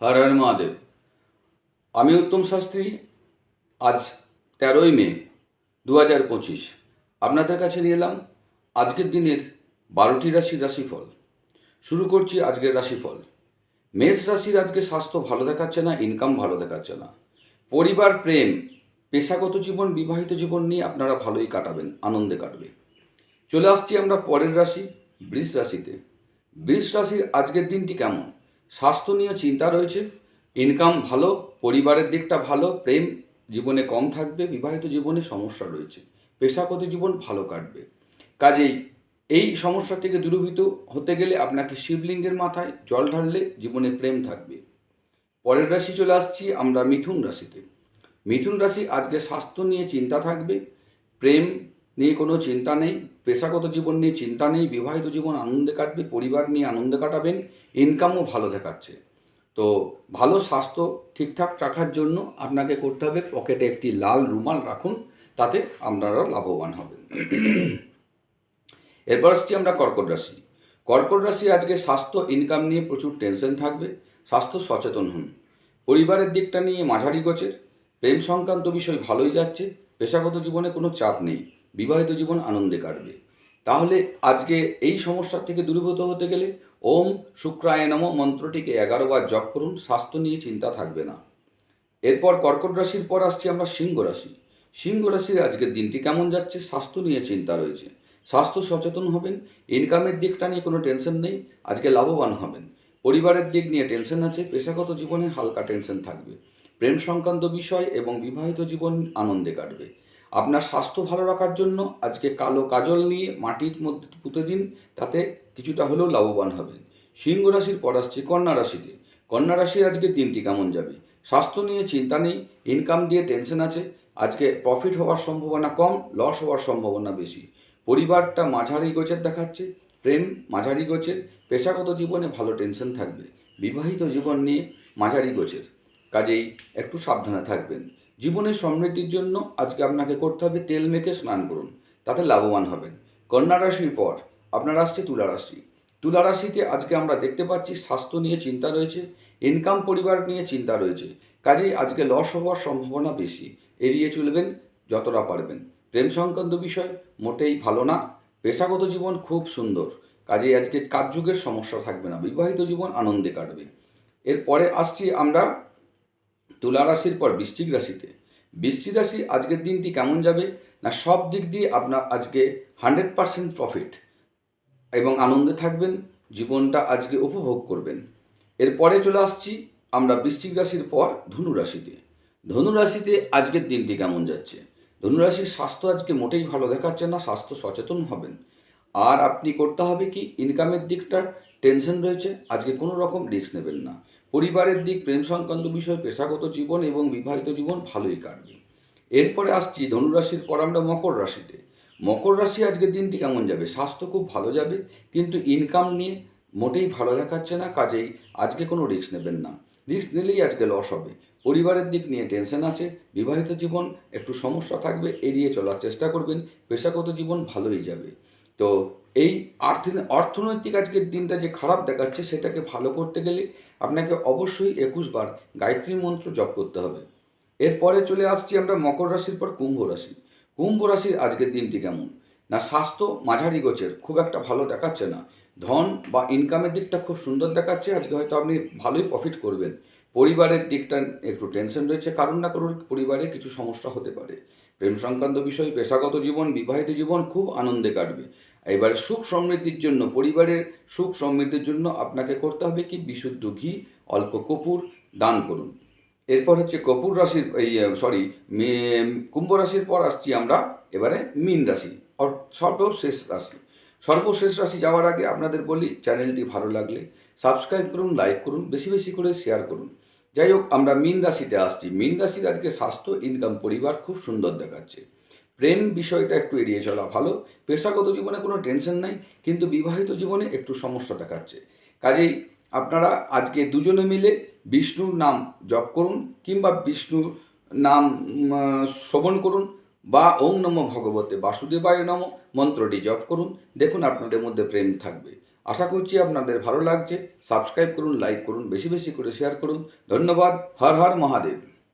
হর হর মহাদেব। আমি উত্তম শাস্ত্রী, আজ তেরোই মে দু হাজার পঁচিশ। আপনাদের কাছে নিয়ে এলাম আজকের দিনের বারোটি রাশির রাশিফল। শুরু করছি আজকের রাশিফল। মেষ রাশির আজকে স্বাস্থ্য ভালো দেখাচ্ছে না ইনকাম ভালো দেখাচ্ছে না। পরিবার, প্রেম, পেশাগত জীবন, বিবাহিত জীবন নিয়ে আপনারা ভালোই কাটাবেন, আনন্দে কাটবে। চলে আসছি আমরা পরের রাশি, বৃষ রাশিতে। বৃষ রাশির আজকের দিনটি কেমন? স্বাস্থ্য নিয়ে চিন্তা রয়েছে ইনকাম ভালো, পরিবারের দিকটা ভালো, প্রেম জীবনে কম থাকবে, বিবাহিত জীবনে সমস্যা রয়েছে, পেশাগত জীবন ভালো কাটবে। কাজেই এই সমস্যা থেকে দূরীভূত হতে গেলে আপনাকে শিবলিঙ্গের মাথায় জল ঢাললে জীবনে প্রেম থাকবে। পরের রাশি চলে আসছি আমরা মিথুন রাশিতে। মিথুন রাশি আজকে স্বাস্থ্য নিয়ে চিন্তা থাকবে, প্রেম নিয়ে কোনো চিন্তা নেই, পেশাগত জীবন নিয়ে চিন্তা নেই, বিবাহিত জীবন আনন্দে কাটবে, পরিবার নিয়ে আনন্দে কাটাবেন ইনকামও ভালো দেখাচ্ছে। তো ভালো স্বাস্থ্য ঠিকঠাক রাখার জন্য আপনাকে করতে হবে পকেটে একটি লাল রুমাল রাখুন, তাতে আপনারা লাভবান হবেন। এরপর আসছি আমরা কর্কট রাশি। কর্কট রাশি আজকে স্বাস্থ্য ইনকাম নিয়ে প্রচুর টেনশন থাকবে, স্বাস্থ্য সচেতন হন। পরিবারের দিকটা নিয়ে মাঝারি গোছের, প্রেম সংক্রান্ত বিষয় ভালোই যাচ্ছে, পেশাগত জীবনে কোনো চাপ নেই। বিবাহিত জীবন আনন্দে কাটবে। তাহলে আজকে এই সমস্যা থেকে দূরীভূত হতে গেলে ওম শুক্রায় নম মন্ত্রটিকে এগারো বার জপ করুন, স্বাস্থ্য নিয়ে চিন্তা থাকবে না। এরপর কর্কট রাশির পর আসছি আমরা সিংহ রাশি। সিংহ রাশির আজকের দিনটি কেমন যাচ্ছে? স্বাস্থ্য নিয়ে চিন্তা রয়েছে। স্বাস্থ্য সচেতন হবেন ইনকামের দিকটা নিয়ে কোনো টেনশন নেই, আজকে লাভবান হবেন। পরিবারের দিক নিয়ে টেনশন আছে, পেশাগত জীবনে হালকা টেনশন থাকবে। প্রেম সংক্রান্ত বিষয় এবং বিবাহিত জীবন আনন্দে কাটবে। আপনার স্বাস্থ্য ভালো রাখার জন্য আজকে কালো কাজল নিয়ে মাটির মধ্যে পুঁতে দিন, তাতে কিছুটা হলেও লাভবান হবেন। সিংহ রাশির পর আসছে কন্যা রাশিতে। কন্যা রাশির আজকে দিনটি কেমন যাবে? স্বাস্থ্য নিয়ে চিন্তা নেই ইনকাম দিয়ে টেনশন আছে। আজকে প্রফিট হওয়ার সম্ভাবনা কম লস হওয়ার সম্ভাবনা বেশি। পরিবারটা মাঝারি গোছের দেখাচ্ছে, প্রেম মাঝারি গোছের, পেশাগত জীবনে ভালো টেনশন থাকবে। বিবাহিত জীবন নিয়ে মাঝারি গোছের। কাজেই একটু সাবধানে থাকবেন। জীবনের সমৃদ্ধির জন্য আজকে আপনাকে করতে হবে তেল মেখে স্নান করুন, তাতে লাভবান হবেন। কন্যা রাশির পর আপনার আসছে তুলা রাশি। তুলা রাশিতে আজকে আমরা দেখতে পাচ্ছি স্বাস্থ্য নিয়ে চিন্তা রয়েছে ইনকাম পরিবার নিয়ে চিন্তা রয়েছে, কাজেই আজকে লস হওয়ার সম্ভাবনা বেশি। এড়িয়ে চলবেন যতটা পারবেন। প্রেম সংক্রান্ত বিষয় মোটেই ভালো না। পেশাগত জীবন খুব সুন্দর, কাজেই আজকে কাজযুগের সমস্যা থাকবে না, বিবাহিত জীবন আনন্দে কাটবে। এরপরে আসছি আমরা তুলা রাশির পর বৃশ্চিক রাশিতে। বৃশ্চিক রাশি আজকের দিনটি কেমন যাবে? না, সব দিক দিয়ে আপনার আজকে হান্ড্রেড পারসেন্ট প্রফিট এবং আনন্দে থাকবেন, জীবনটা আজকে উপভোগ করবেন। এরপরে চলে আসছি আমরা বৃশ্চিক রাশির পর ধনু রাশিতে। ধনু রাশিতে আজকের দিনটি কেমন যাচ্ছে? ধনুরাশির স্বাস্থ্য আজকে মোটেই ভালো দেখাচ্ছে না, স্বাস্থ্য সচেতন হবেন। আর আপনি করতে হবে কি ইনকামের দিকটার টেনশন রয়েছে, আজকে কোনো রকম রিস্ক নেবেন না। পরিবারের দিক প্রেম সংক্রান্ত বিষয় পেশাগত জীবন এবং বিবাহিত জীবন ভালোই কাটবে। এরপরে আসছি ধনুরাশির পর আমরা মকর রাশিতে। মকর রাশি আজকের দিনটি কেমন যাবে? স্বাস্থ্য খুব ভালো যাবে, কিন্তু ইনকাম নিয়ে মোটেই ভালো দেখাচ্ছে না, কাজেই আজকে কোনো রিস্ক নেবেন না। রিস্ক নিলেই আজকে লস হবে। পরিবারের দিক নিয়ে টেনশন আছে, বিবাহিত জীবন একটু সমস্যা থাকবে, এড়িয়ে চলার চেষ্টা করবেন, পেশাগত জীবন ভালোই যাবে। তো এই অর্থনৈতিক আজকের দিনটা যে খারাপ দেখাচ্ছে সেটাকে ভালো করতে গেলে আপনাকে অবশ্যই একুশ বার গায়ত্রী মন্ত্র জপ করতে হবে। এরপরে চলে আসছি আমরা মকর রাশির পর কুম্ভ রাশি। কুম্ভ রাশির আজকের দিনটি কেমন? না, স্বাস্থ্য মাঝারি গোছের, খুব একটা ভালো দেখাচ্ছে না। ধন বা ইনকামের দিকটা খুব সুন্দর দেখাচ্ছে, আজকে হয়তো আপনি ভালোই প্রফিট করবেন। পরিবারের দিকটা একটু টেনশন রয়েছে, কারণ না কারোর পরিবারে কিছু সমস্যা হতে পারে। প্রেম সংক্রান্ত বিষয়, পেশাগত জীবন, বিবাহিত জীবন খুব আনন্দে কাটবে। এবার সুখ সমৃদ্ধির জন্য, পরিবারের সুখ সমৃদ্ধির জন্য আপনাকে করতে হবে কি? বিশুদ্ধ ঘি, অল্প কপুর, দান করুন। এরপর হচ্ছে কপুর রাশির, এই সরি কুম্ভ রাশির পর আসছি আমরা এবারে মীন রাশি সর্বশেষ রাশি। সর্বশেষ রাশি যাওয়ার আগে আপনাদের বলি, চ্যানেলটি ভালো লাগলে সাবস্ক্রাইব করুন, লাইক করুন, বেশি বেশি করে শেয়ার করুন। যাই হোক, আমরা মীন রাশিতে আসছি। মীন রাশির আজকে স্বাস্থ্য, ইনকাম, পরিবার খুব সুন্দর দেখাচ্ছে। প্রেম বিষয়টা একটু এড়িয়ে চলা ভালো। পেশাগত জীবনে কোনো টেনশন নাই, কিন্তু বিবাহিত জীবনে একটু সমস্যা দেখাচ্ছে কাজেই আপনারা আজকে দুজনে মিলে বিষ্ণুর নাম জপ করুন কিংবা বিষ্ণুর নাম শ্রবণ করুন বা ওম নম ভগবতে বাসুদেবায় নম মন্ত্রটি জপ করুন। দেখুন আপনাদের মধ্যে প্রেম থাকবে। আশা করছি আপনাদের ভালো লাগছে। সাবস্ক্রাইব করুন, লাইক করুন, বেশি বেশি করে শেয়ার করুন। ধন্যবাদ। হর হর মহাদেব।